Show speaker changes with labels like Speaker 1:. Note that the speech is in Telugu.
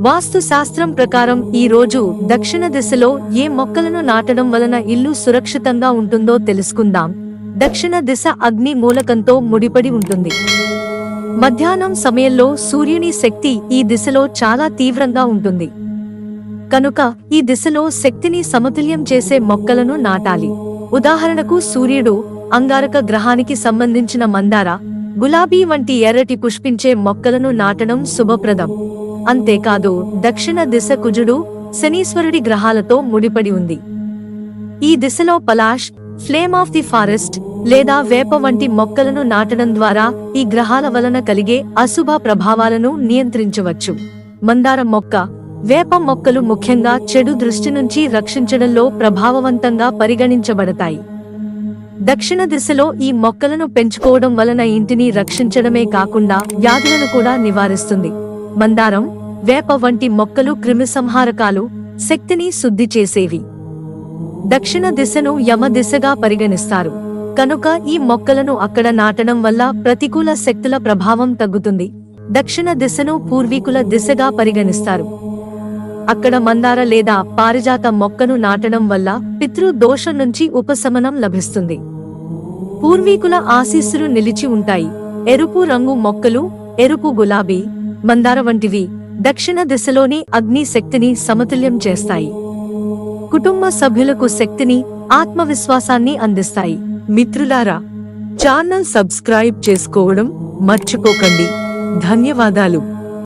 Speaker 1: వాస్తు శాస్త్రం ప్రకారం ఈ రోజు దక్షిణ దిశలో ఏ మొక్కలను నాటడం వలన ఇల్లు సురక్షితంగా ఉంటుందో తెలుసుకుందాం. దక్షిణ దిశ అగ్ని మూలకంతో ముడిపడి ఉంటుంది. మధ్యాహ్నం సమయంలో సూర్యుని శక్తి ఈ దిశలో చాలా తీవ్రంగా ఉంటుంది. కనుక ఈ దిశలో శక్తిని సమతుల్యం చేసే మొక్కలను నాటాలి. ఉదాహరణకు సూర్యుడు అంగారక గ్రహానికి సంబంధించిన మందార గులాబీ వంటి ఎర్రటి పుష్పించే మొక్కలను నాటడం శుభప్రదం. అంతేకాదు దక్షిణ దిశ కుజుడు శనీశ్వరుడి గ్రహాలతో ముడిపడి ఉంది. ఈ దిశలో Palash flame of the forest లేదా వేప వంటి మొక్కలను నాటడం ద్వారా ఈ గ్రహాల వలన కలిగే అశుభ ప్రభావాలను నియంత్రించవచ్చు. మందార మొక్క వేప మొక్కలు ముఖ్యంగా చెడు దృష్టి నుంచి రక్షించడంలో ప్రభావవంతంగా పరిగణించబడతాయి. దక్షిణ దిశలో ఈ మొక్కలను పెంచుకోవడం వలన ఇంటిని రక్షించడమే కాకుండా వ్యాధులను కూడా నివారిస్తుంది. మందారం వేప వంటి మొక్కలు క్రిమిసంహారకాలు శక్తిని శుద్ధి చేసేవి. దక్షిణ దిశను యమ దిశగా పరిగణిస్తారు. కనుక ఈ మొక్కలను అక్కడ నాటడం వల్ల ప్రతికూల శక్తుల ప్రభావం తగ్గుతుంది. దక్షిణ దిశను పూర్వీకుల దిశగా పరిగణిస్తారు. అక్కడ మందార లేదా పారిజాత మొక్కను నాటడం వల్ల పితృ దోషం నుంచి ఉపశమనం లభిస్తుంది. పూర్వీకుల ఆశీస్సులు నిలిచి ఉంటాయి. ఎరుపు రంగు మొక్కలు ఎరుపు గులాబీ మందార వంటివి దక్షిణ దిశలోని అగ్ని శక్తిని సమతుల్యం చేస్తాయి. కుటుంబ సభ్యులకు శక్తిని ఆత్మవిశ్వాసాన్ని అందిస్తాయి. మిత్రులారా ఛానల్ సబ్స్క్రైబ్ చేసుకోవడం మర్చిపోకండి. ధన్యవాదాలు.